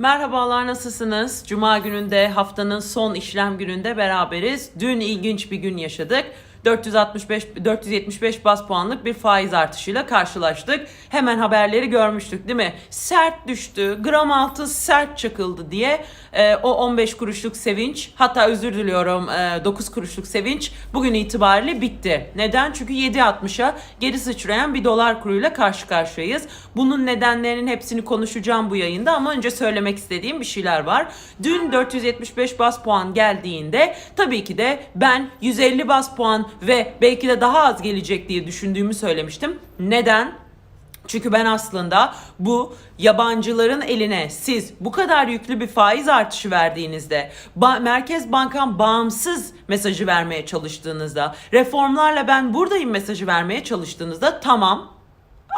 Merhabalar nasılsınız? Cuma gününde haftanın son işlem gününde beraberiz. Dün ilginç bir gün yaşadık. 465 475 bas puanlık bir faiz artışıyla karşılaştık. Hemen haberleri görmüştük değil mi? Sert düştü, gram altın sert çakıldı diye e, o 15 kuruşluk sevinç hatta özür diliyorum e, 9 kuruşluk sevinç bugün itibariyle bitti. Neden? Çünkü 7.60'a geri sıçrayan bir dolar kuruyla karşı karşıyayız. Bunun nedenlerinin hepsini konuşacağım bu yayında ama önce söylemek istediğim bir şeyler var. Dün 475 bas puan geldiğinde tabii ki de ben 150 bas puan ve belki de daha az gelecek diye düşündüğümü söylemiştim. Neden? Çünkü ben aslında bu yabancıların eline siz bu kadar yüklü bir faiz artışı verdiğinizde, ba- Merkez Bankan bağımsız mesajı vermeye çalıştığınızda, reformlarla ben buradayım mesajı vermeye çalıştığınızda tamam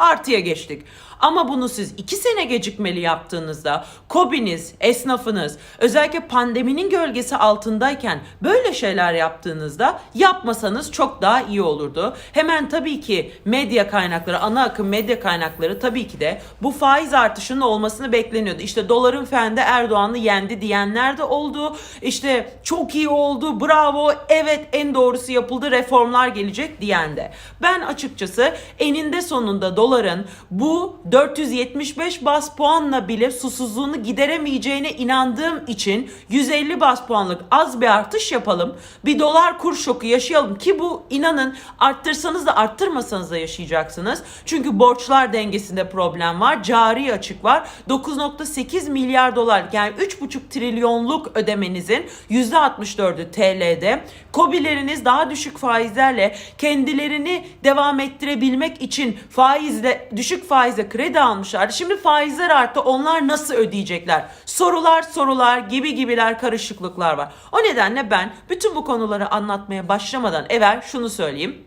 artıya geçtik. Ama bunu siz iki sene gecikmeli yaptığınızda KOBİ'niz, esnafınız özellikle pandeminin gölgesi altındayken böyle şeyler yaptığınızda yapmasanız çok daha iyi olurdu. Hemen tabii ki medya kaynakları, ana akım medya kaynakları tabii ki de bu faiz artışının olmasını bekleniyordu. İşte doların fendi Erdoğan'ı yendi diyenler de oldu. İşte çok iyi oldu, bravo, evet en doğrusu yapıldı, reformlar gelecek diyen de. Ben açıkçası eninde sonunda doların bu 475 bas puanla bile susuzluğunu gideremeyeceğine inandığım için 150 bas puanlık az bir artış yapalım. Bir dolar kur şoku yaşayalım ki bu inanın arttırsanız da arttırmasanız da yaşayacaksınız. Çünkü borçlar dengesinde problem var. Cari açık var. 9.8 milyar dolar yani 3.5 trilyonluk ödemenizin %64'ü TL'de. Kobileriniz daha düşük faizlerle kendilerini devam ettirebilmek için faizle düşük faizle kredi almışlardı. Şimdi faizler arttı. Onlar nasıl ödeyecekler? Sorular sorular gibi gibiler karışıklıklar var. O nedenle ben bütün bu konuları anlatmaya başlamadan evvel şunu söyleyeyim.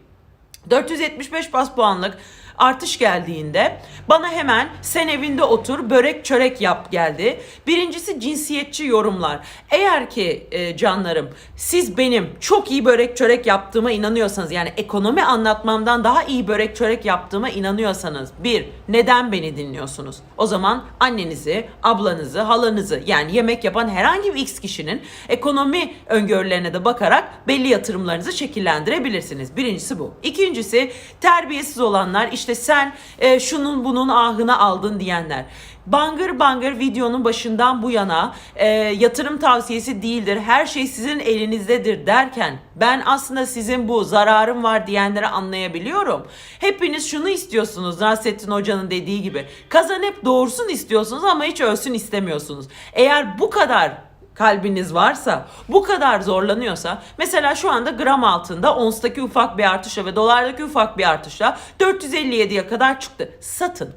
475 bas puanlık artış geldiğinde bana hemen sen evinde otur börek çörek yap geldi. Birincisi cinsiyetçi yorumlar. Eğer ki e, canlarım siz benim çok iyi börek çörek yaptığıma inanıyorsanız yani ekonomi anlatmamdan daha iyi börek çörek yaptığıma inanıyorsanız bir neden beni dinliyorsunuz? O zaman annenizi, ablanızı, halanızı yani yemek yapan herhangi bir X kişinin ekonomi öngörülerine de bakarak belli yatırımlarınızı şekillendirebilirsiniz. Birincisi bu. İkincisi terbiyesiz olanlar işte sen e, şunun bunun ahını aldın diyenler. Bangır bangır videonun başından bu yana e, yatırım tavsiyesi değildir. Her şey sizin elinizdedir derken ben aslında sizin bu zararım var diyenleri anlayabiliyorum. Hepiniz şunu istiyorsunuz Nasrettin Hoca'nın dediği gibi. Kazan hep doğursun istiyorsunuz ama hiç ölsün istemiyorsunuz. Eğer bu kadar kalbiniz varsa, bu kadar zorlanıyorsa, mesela şu anda gram altında onstaki ufak bir artışla ve dolardaki ufak bir artışla 457'ye kadar çıktı. Satın.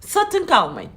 Satın kalmayın.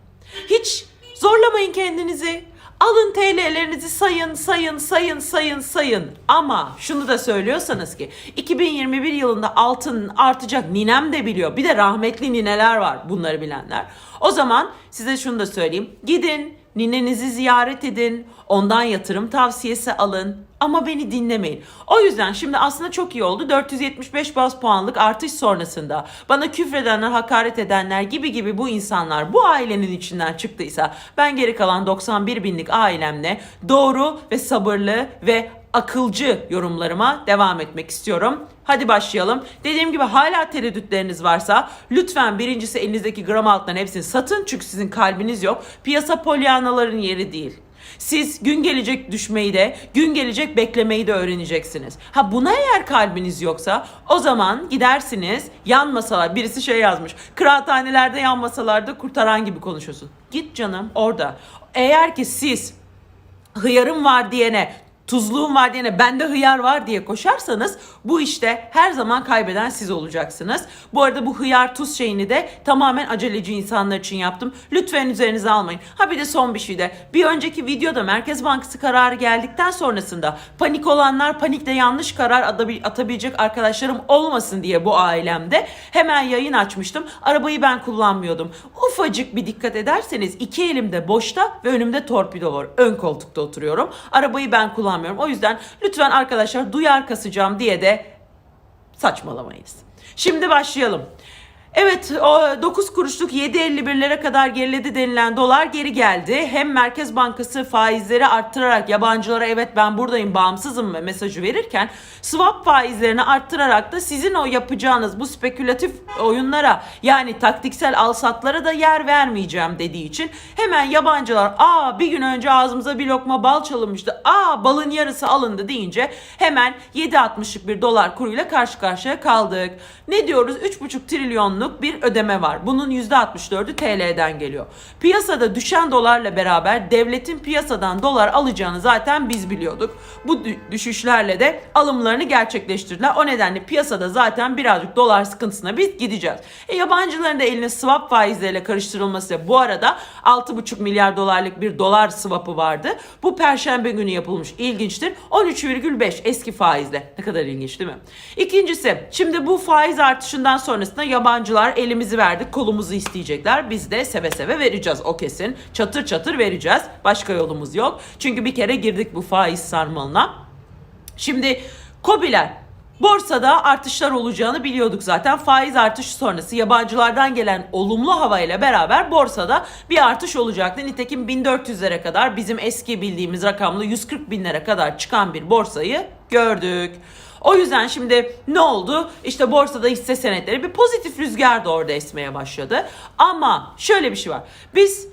Hiç zorlamayın kendinizi. Alın TL'lerinizi sayın, sayın, sayın, sayın, sayın. Ama şunu da söylüyorsanız ki 2021 yılında altın artacak ninem de biliyor. Bir de rahmetli nineler var bunları bilenler. O zaman size şunu da söyleyeyim. Gidin ninenizi ziyaret edin. Ondan yatırım tavsiyesi alın. Ama beni dinlemeyin. O yüzden şimdi aslında çok iyi oldu. 475 bas puanlık artış sonrasında bana küfredenler, hakaret edenler gibi gibi bu insanlar bu ailenin içinden çıktıysa ben geri kalan 91 binlik ailemle doğru ve sabırlı ve akılcı yorumlarıma devam etmek istiyorum. Hadi başlayalım. Dediğim gibi hala tereddütleriniz varsa lütfen birincisi elinizdeki gram altların hepsini satın çünkü sizin kalbiniz yok. Piyasa polyanaların yeri değil. Siz gün gelecek düşmeyi de, gün gelecek beklemeyi de öğreneceksiniz. Ha buna eğer kalbiniz yoksa o zaman gidersiniz yan masalar. Birisi şey yazmış. Kıraathanelerde yan masalarda kurtaran gibi konuşuyorsun. Git canım orada. Eğer ki siz hıyarım var diyene tuzluğum var diyene bende hıyar var diye koşarsanız bu işte her zaman kaybeden siz olacaksınız. Bu arada bu hıyar tuz şeyini de tamamen aceleci insanlar için yaptım. Lütfen üzerinize almayın. Ha bir de son bir şey de bir önceki videoda Merkez Bankası kararı geldikten sonrasında panik olanlar panikle yanlış karar atabi- atabilecek arkadaşlarım olmasın diye bu ailemde hemen yayın açmıştım. Arabayı ben kullanmıyordum. Ufacık bir dikkat ederseniz iki elimde boşta ve önümde torpido var. Ön koltukta oturuyorum. Arabayı ben kullanmıyorum. O yüzden lütfen arkadaşlar duyar kasacağım diye de saçmalamayız. Şimdi başlayalım. Evet o 9 kuruşluk 7.51'lere kadar geriledi denilen dolar geri geldi. Hem Merkez Bankası faizleri arttırarak yabancılara evet ben buradayım bağımsızım mesajı verirken swap faizlerini arttırarak da sizin o yapacağınız bu spekülatif oyunlara yani taktiksel alsatlara da yer vermeyeceğim dediği için hemen yabancılar aa bir gün önce ağzımıza bir lokma bal çalınmıştı aa balın yarısı alındı deyince hemen 7.60'lık bir dolar kuruyla karşı karşıya kaldık. Ne diyoruz 3.5 trilyonluk bir ödeme var. Bunun %64'ü TL'den geliyor. Piyasada düşen dolarla beraber devletin piyasadan dolar alacağını zaten biz biliyorduk. Bu dü- düşüşlerle de alımlarını gerçekleştirdiler. O nedenle piyasada zaten birazcık dolar sıkıntısına biz gideceğiz. E, yabancıların da eline swap faizleriyle karıştırılması bu arada 6,5 milyar dolarlık bir dolar swap'ı vardı. Bu perşembe günü yapılmış. İlginçtir. 13,5 eski faizle. Ne kadar ilginç değil mi? İkincisi şimdi bu faiz artışından sonrasında yabancılar elimizi verdik kolumuzu isteyecekler. Biz de seve seve vereceğiz o kesin. Çatır çatır vereceğiz. Başka yolumuz yok. Çünkü bir kere girdik bu faiz sarmalına. Şimdi Kobiler borsada artışlar olacağını biliyorduk zaten. Faiz artışı sonrası yabancılardan gelen olumlu havayla beraber borsada bir artış olacaktı. Nitekim 1400'lere kadar bizim eski bildiğimiz rakamlı 140 binlere kadar çıkan bir borsayı gördük. O yüzden şimdi ne oldu? İşte borsada hisse senetleri bir pozitif rüzgar da orada esmeye başladı. Ama şöyle bir şey var. Biz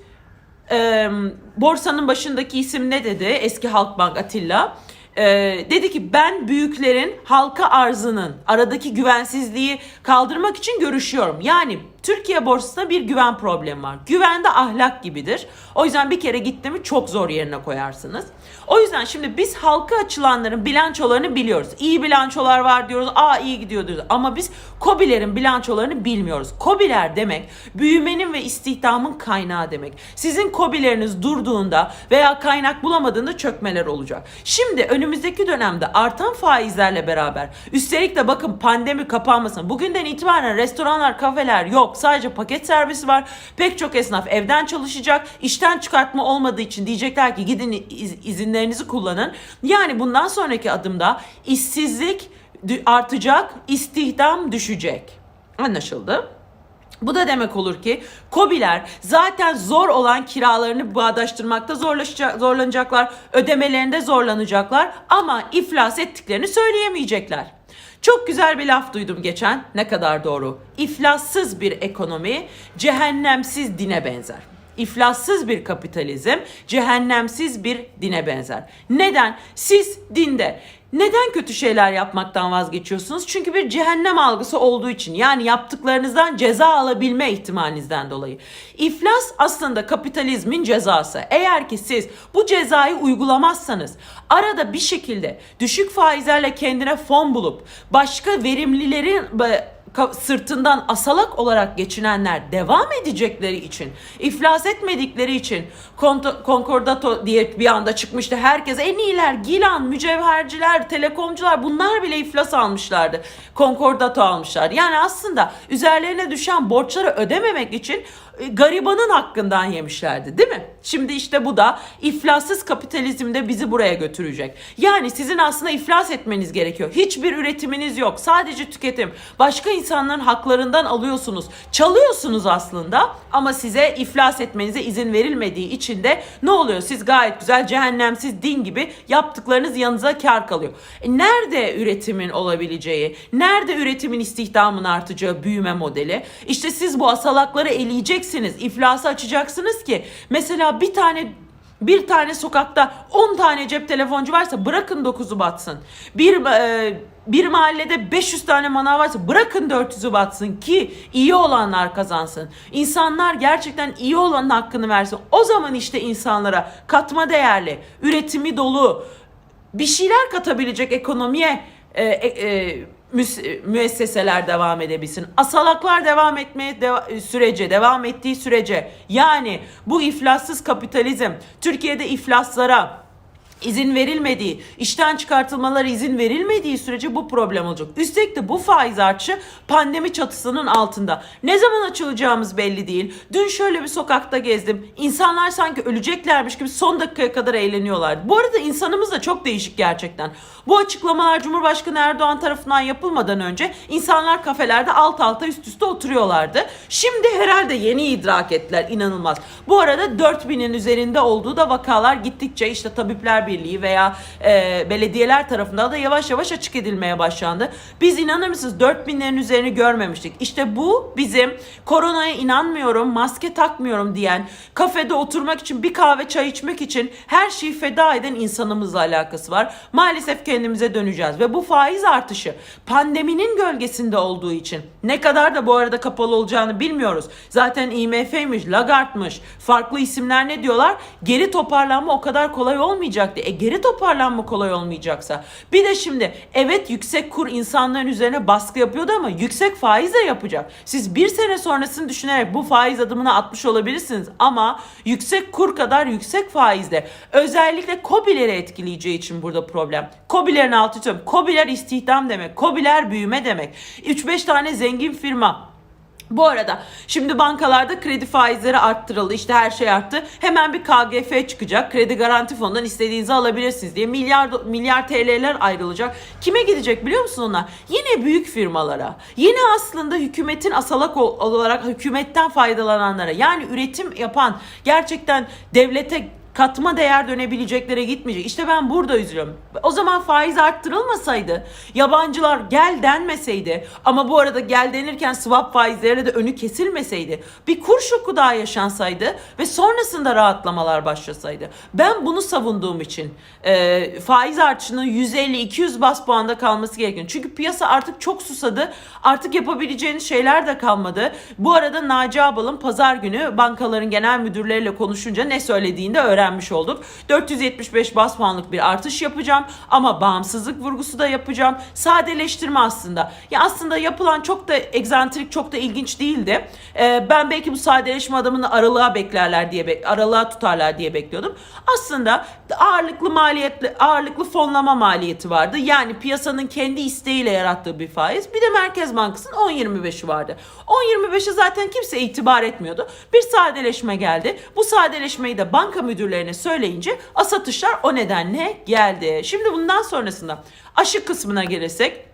e, borsanın başındaki isim ne dedi? Eski Halkbank Atilla. E, dedi ki ben büyüklerin halka arzının aradaki güvensizliği kaldırmak için görüşüyorum. Yani Türkiye borsasında bir güven problemi var. Güven de ahlak gibidir. O yüzden bir kere gitti mi çok zor yerine koyarsınız. O yüzden şimdi biz halka açılanların bilançolarını biliyoruz. İyi bilançolar var diyoruz. Aa iyi gidiyor diyoruz. Ama biz KOBİ'lerin bilançolarını bilmiyoruz. KOBİ'ler demek büyümenin ve istihdamın kaynağı demek. Sizin KOBİ'leriniz durduğunda veya kaynak bulamadığında çökmeler olacak. Şimdi önümüzdeki dönemde artan faizlerle beraber üstelik de bakın pandemi kapanmasın. Bugünden itibaren restoranlar, kafeler yok. Sadece paket servisi var. Pek çok esnaf evden çalışacak. İşten çıkartma olmadığı için diyecekler ki gidin iz- izinlerinizi kullanın. Yani bundan sonraki adımda işsizlik artacak, istihdam düşecek. Anlaşıldı? Bu da demek olur ki KOBİ'ler zaten zor olan kiralarını bağdaştırmakta zorlaşacak, zorlanacaklar, ödemelerinde zorlanacaklar ama iflas ettiklerini söyleyemeyecekler. Çok güzel bir laf duydum geçen. Ne kadar doğru. İflassız bir ekonomi cehennemsiz dine benzer. İflassız bir kapitalizm cehennemsiz bir dine benzer. Neden? Siz dinde neden kötü şeyler yapmaktan vazgeçiyorsunuz? Çünkü bir cehennem algısı olduğu için yani yaptıklarınızdan ceza alabilme ihtimalinizden dolayı. İflas aslında kapitalizmin cezası. Eğer ki siz bu cezayı uygulamazsanız arada bir şekilde düşük faizlerle kendine fon bulup başka verimlilerin sırtından asalak olarak geçinenler devam edecekleri için, iflas etmedikleri için Concordato diye bir anda çıkmıştı. Herkes en iyiler, Gilan, mücevherciler, telekomcular bunlar bile iflas almışlardı. Concordato almışlar. Yani aslında üzerlerine düşen borçları ödememek için garibanın hakkından yemişlerdi değil mi? Şimdi işte bu da iflassız kapitalizmde bizi buraya götürecek. Yani sizin aslında iflas etmeniz gerekiyor. Hiçbir üretiminiz yok. Sadece tüketim. Başka insanların haklarından alıyorsunuz. Çalıyorsunuz aslında ama size iflas etmenize izin verilmediği için de ne oluyor? Siz gayet güzel cehennemsiz din gibi yaptıklarınız yanınıza kar kalıyor. E nerede üretimin olabileceği, nerede üretimin istihdamın artacağı büyüme modeli? İşte siz bu asalakları eleyeceksiniz, iflası açacaksınız ki mesela bir tane bir tane sokakta 10 tane cep telefoncu varsa bırakın 9'u batsın. Bir e, bir mahallede 500 tane manav varsa bırakın 400'ü batsın ki iyi olanlar kazansın. İnsanlar gerçekten iyi olanın hakkını versin. O zaman işte insanlara katma değerli, üretimi dolu bir şeyler katabilecek ekonomiye e, e, e, müesseseler devam edebilsin. Asalaklar devam etmeye deva- sürece, devam ettiği sürece yani bu iflassız kapitalizm Türkiye'de iflaslara izin verilmediği, işten çıkartılmaları izin verilmediği sürece bu problem olacak. Üstelik de bu faiz artışı pandemi çatısının altında. Ne zaman açılacağımız belli değil. Dün şöyle bir sokakta gezdim. İnsanlar sanki öleceklermiş gibi son dakikaya kadar eğleniyorlardı. Bu arada insanımız da çok değişik gerçekten. Bu açıklamalar Cumhurbaşkanı Erdoğan tarafından yapılmadan önce insanlar kafelerde alt alta üst üste oturuyorlardı. Şimdi herhalde yeni idrak ettiler inanılmaz. Bu arada 4000'in üzerinde olduğu da vakalar gittikçe işte Tabipler Birliği veya e, belediyeler tarafından da yavaş yavaş açık edilmeye başlandı. Biz inanır mısınız 4000'lerin üzerini görmemiştik. İşte bu bizim koronaya inanmıyorum, maske takmıyorum diyen, kafede oturmak için bir kahve çay içmek için her şeyi feda eden insanımızla alakası var. Maalesef kendimize döneceğiz ve bu faiz artışı pandeminin gölgesinde olduğu için ne kadar da bu arada kapalı olacağını bilmiyoruz. Zaten IMF'ymiş, Lagarde'mış, farklı isimler ne diyorlar? Geri toparlanma o kadar kolay olmayacak diye. E geri toparlanma kolay olmayacaksa. Bir de şimdi evet yüksek kur insanların üzerine baskı yapıyordu ama yüksek faiz de yapacak. Siz bir sene sonrasını düşünerek bu faiz adımını atmış olabilirsiniz ama yüksek kur kadar yüksek faizle özellikle COBİ'leri etkileyeceği için burada problem. COBİ'lerin altı tutuyorum. COBİ'ler istihdam demek. COBİ'ler büyüme demek. 3-5 tane zengin firma bu arada şimdi bankalarda kredi faizleri arttırıldı. İşte her şey arttı. Hemen bir KGF çıkacak. Kredi Garanti Fonu'ndan istediğinizi alabilirsiniz diye milyar milyar TL'ler ayrılacak. Kime gidecek biliyor musun onlar? Yine büyük firmalara. Yine aslında hükümetin asalak ol- olarak hükümetten faydalananlara. Yani üretim yapan gerçekten devlete katma değer dönebileceklere gitmeyecek. İşte ben burada üzülüyorum. O zaman faiz arttırılmasaydı, yabancılar gel denmeseydi ama bu arada gel denirken swap faizlerine de önü kesilmeseydi, bir kur şoku daha yaşansaydı ve sonrasında rahatlamalar başlasaydı. Ben bunu savunduğum için e, faiz artışının 150-200 bas puanda kalması gerekiyor. Çünkü piyasa artık çok susadı. Artık yapabileceğiniz şeyler de kalmadı. Bu arada Naci Abal'ın pazar günü bankaların genel müdürleriyle konuşunca ne söylediğini de öğrenmiş olduk. 475 bas puanlık bir artış yapacağım ama bağımsızlık vurgusu da yapacağım. Sadeleştirme aslında. Ya aslında yapılan çok da egzantrik, çok da ilginç değildi. Ee, ben belki bu sadeleşme adımını aralığa beklerler diye aralığa tutarlar diye bekliyordum. Aslında ağırlıklı maliyetli ağırlıklı fonlama maliyeti vardı. Yani piyasanın kendi isteğiyle yarattığı bir faiz. Bir de Merkez Bankası'nın 10.25'i vardı. 10.25'e zaten kimse itibar etmiyordu. Bir sadeleşme geldi. Bu sadeleşmeyi de banka müdürlerine söyleyince asatışlar o nedenle geldi. Şimdi bundan sonrasında aşı kısmına gelirsek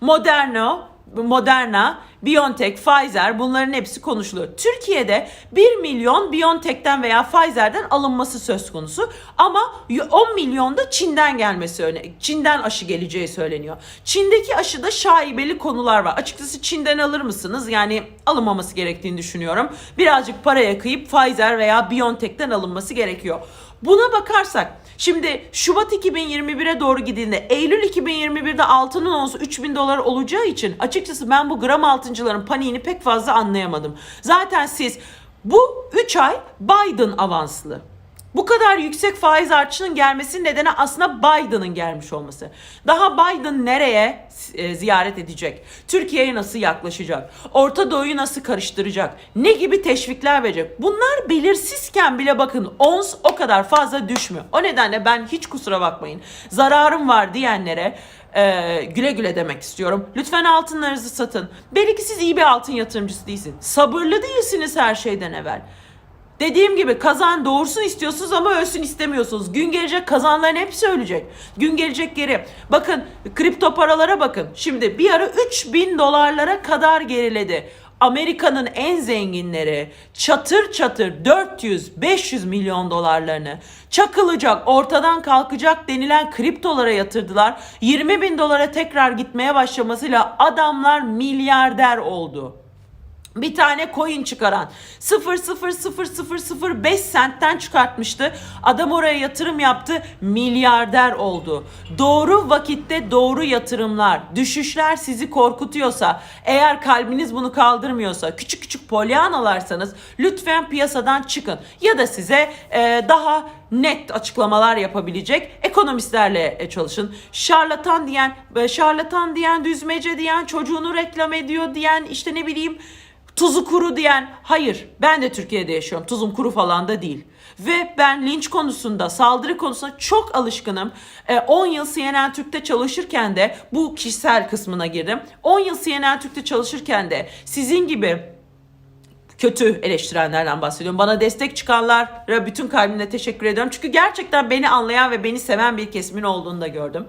Moderno, Moderna, BioNTech, Pfizer bunların hepsi konuşuluyor. Türkiye'de 1 milyon BioNTech'ten veya Pfizer'den alınması söz konusu ama 10 milyon da Çin'den gelmesi öne Çin'den aşı geleceği söyleniyor. Çin'deki aşıda şaibeli konular var. Açıkçası Çin'den alır mısınız? Yani alınmaması gerektiğini düşünüyorum. Birazcık paraya kıyıp Pfizer veya BioNTech'ten alınması gerekiyor. Buna bakarsak şimdi Şubat 2021'e doğru gidildiğinde Eylül 2021'de altının onsu 3000 dolar olacağı için açıkçası ben bu gram altıncıların paniğini pek fazla anlayamadım. Zaten siz bu 3 ay Biden avanslı. Bu kadar yüksek faiz artışının gelmesinin nedeni aslında Biden'ın gelmiş olması. Daha Biden nereye e, ziyaret edecek? Türkiye'ye nasıl yaklaşacak? Orta Doğu'yu nasıl karıştıracak? Ne gibi teşvikler verecek? Bunlar belirsizken bile bakın ons o kadar fazla düşmüyor. O nedenle ben hiç kusura bakmayın. Zararım var diyenlere e, güle güle demek istiyorum. Lütfen altınlarınızı satın. Belki siz iyi bir altın yatırımcısı değilsiniz. Sabırlı değilsiniz her şeyden evvel. Dediğim gibi kazan doğursun istiyorsunuz ama ölsün istemiyorsunuz. Gün gelecek kazanların hepsi ölecek. Gün gelecek geri. Bakın kripto paralara bakın. Şimdi bir ara 3000 dolarlara kadar geriledi. Amerika'nın en zenginleri çatır çatır 400-500 milyon dolarlarını çakılacak, ortadan kalkacak denilen kriptolara yatırdılar. 20 bin dolara tekrar gitmeye başlamasıyla adamlar milyarder oldu bir tane coin çıkaran 0.00005 sentten çıkartmıştı. Adam oraya yatırım yaptı, milyarder oldu. Doğru vakitte doğru yatırımlar, düşüşler sizi korkutuyorsa, eğer kalbiniz bunu kaldırmıyorsa, küçük küçük polyanalarsanız lütfen piyasadan çıkın. Ya da size e, daha net açıklamalar yapabilecek ekonomistlerle e, çalışın. Şarlatan diyen, e, şarlatan diyen, düzmece diyen, çocuğunu reklam ediyor diyen, işte ne bileyim tuzu kuru diyen hayır ben de Türkiye'de yaşıyorum tuzum kuru falan da değil. Ve ben linç konusunda, saldırı konusunda çok alışkınım. Ee, 10 yıl CNN Türk'te çalışırken de bu kişisel kısmına girdim. 10 yıl CNN Türk'te çalışırken de sizin gibi kötü eleştirenlerden bahsediyorum. Bana destek çıkanlara bütün kalbimle teşekkür ediyorum. Çünkü gerçekten beni anlayan ve beni seven bir kesimin olduğunu da gördüm.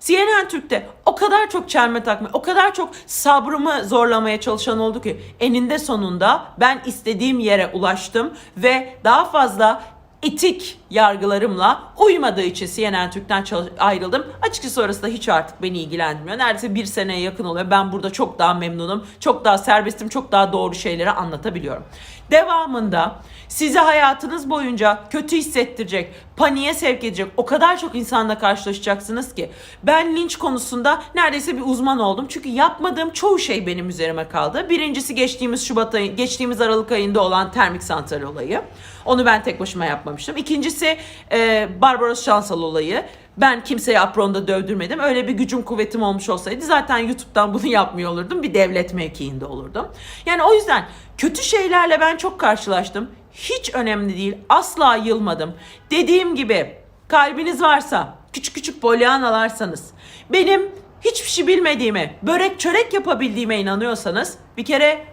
CNN Türk'te o kadar çok çelme takma, o kadar çok sabrımı zorlamaya çalışan oldu ki eninde sonunda ben istediğim yere ulaştım ve daha fazla etik yargılarımla uymadığı için CNN Türk'ten ayrıldım. Açıkçası orası da hiç artık beni ilgilendirmiyor. Neredeyse bir seneye yakın oluyor. Ben burada çok daha memnunum. Çok daha serbestim. Çok daha doğru şeyleri anlatabiliyorum. Devamında sizi hayatınız boyunca kötü hissettirecek, paniğe sevk edecek o kadar çok insanla karşılaşacaksınız ki. Ben linç konusunda neredeyse bir uzman oldum. Çünkü yapmadığım çoğu şey benim üzerime kaldı. Birincisi geçtiğimiz Şubat ayı, geçtiğimiz Aralık ayında olan termik santral olayı. Onu ben tek başıma yapmamıştım. İkincisi e, Barbaros Şansal olayı. Ben kimseyi apronda dövdürmedim. Öyle bir gücüm kuvvetim olmuş olsaydı zaten YouTube'dan bunu yapmıyor olurdum. Bir devlet mevkiinde olurdum. Yani o yüzden kötü şeylerle ben çok karşılaştım. Hiç önemli değil. Asla yılmadım. Dediğim gibi kalbiniz varsa, küçük küçük polyanalarsanız, benim hiçbir şey bilmediğime, börek çörek yapabildiğime inanıyorsanız bir kere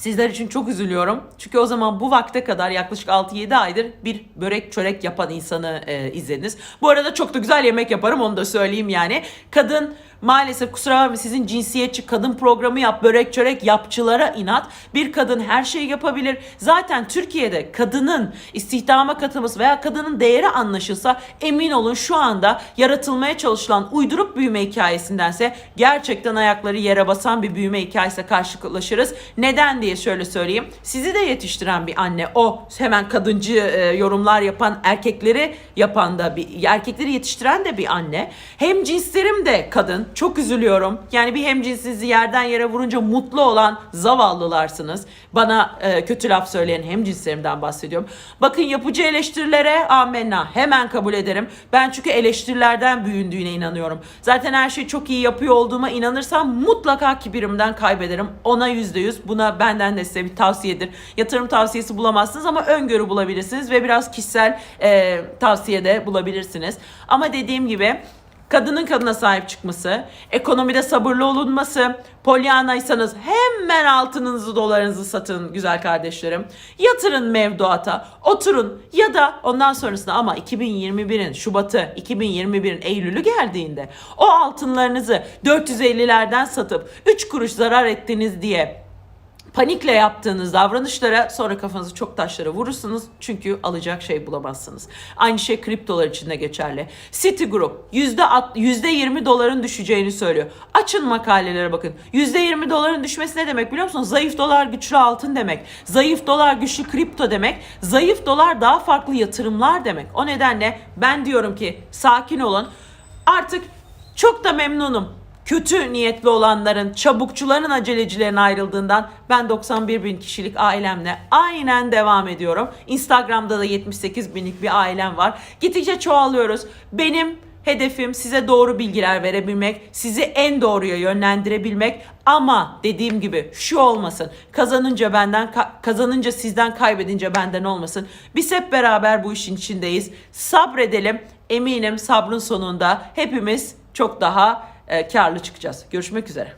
Sizler için çok üzülüyorum. Çünkü o zaman bu vakte kadar yaklaşık 6-7 aydır bir börek çörek yapan insanı e, izlediniz. Bu arada çok da güzel yemek yaparım onu da söyleyeyim yani. Kadın maalesef kusura bakmayın sizin cinsiyetçi kadın programı yap, börek çörek yapçılara inat. Bir kadın her şeyi yapabilir. Zaten Türkiye'de kadının istihdama katılması veya kadının değeri anlaşılsa emin olun şu anda yaratılmaya çalışılan uydurup büyüme hikayesindense gerçekten ayakları yere basan bir büyüme hikayesiyle karşılaşırız. Neden diye şöyle söyleyeyim. Sizi de yetiştiren bir anne o hemen kadıncı e, yorumlar yapan erkekleri yapan da bir erkekleri yetiştiren de bir anne. Hem cinslerim de kadın. Çok üzülüyorum. Yani bir hem cinsinizi yerden yere vurunca mutlu olan zavallılarsınız. Bana e, kötü laf söyleyen hem cinslerimden bahsediyorum. Bakın yapıcı eleştirilere amenna hemen kabul ederim. Ben çünkü eleştirilerden büyündüğüne inanıyorum. Zaten her şeyi çok iyi yapıyor olduğuma inanırsam mutlaka kibirimden kaybederim. Ona yüzde yüz. Buna benden de size bir tavsiyedir. Yatırım tavsiyesi bulamazsınız ama öngörü bulabilirsiniz ve biraz kişisel e, tavsiyede bulabilirsiniz. Ama dediğim gibi kadının kadına sahip çıkması, ekonomide sabırlı olunması, polyanaysanız hemen altınınızı dolarınızı satın güzel kardeşlerim. Yatırın mevduata, oturun ya da ondan sonrasında ama 2021'in Şubat'ı, 2021'in Eylül'ü geldiğinde o altınlarınızı 450'lerden satıp 3 kuruş zarar ettiniz diye panikle yaptığınız davranışlara sonra kafanızı çok taşlara vurursunuz çünkü alacak şey bulamazsınız. Aynı şey kriptolar için de geçerli. Citigroup yüzde at- yüzde 20 doların düşeceğini söylüyor. Açın makalelere bakın. Yüzde 20 doların düşmesi ne demek biliyor musunuz? Zayıf dolar güçlü altın demek. Zayıf dolar güçlü kripto demek. Zayıf dolar daha farklı yatırımlar demek. O nedenle ben diyorum ki sakin olun. Artık çok da memnunum kötü niyetli olanların, çabukçuların, acelecilerin ayrıldığından ben 91 bin kişilik ailemle aynen devam ediyorum. Instagram'da da 78 binlik bir ailem var. Gittikçe çoğalıyoruz. Benim hedefim size doğru bilgiler verebilmek, sizi en doğruya yönlendirebilmek ama dediğim gibi şu olmasın. Kazanınca benden ka- kazanınca sizden kaybedince benden olmasın. Biz hep beraber bu işin içindeyiz. Sabredelim. Eminim sabrın sonunda hepimiz çok daha karlı çıkacağız. Görüşmek üzere.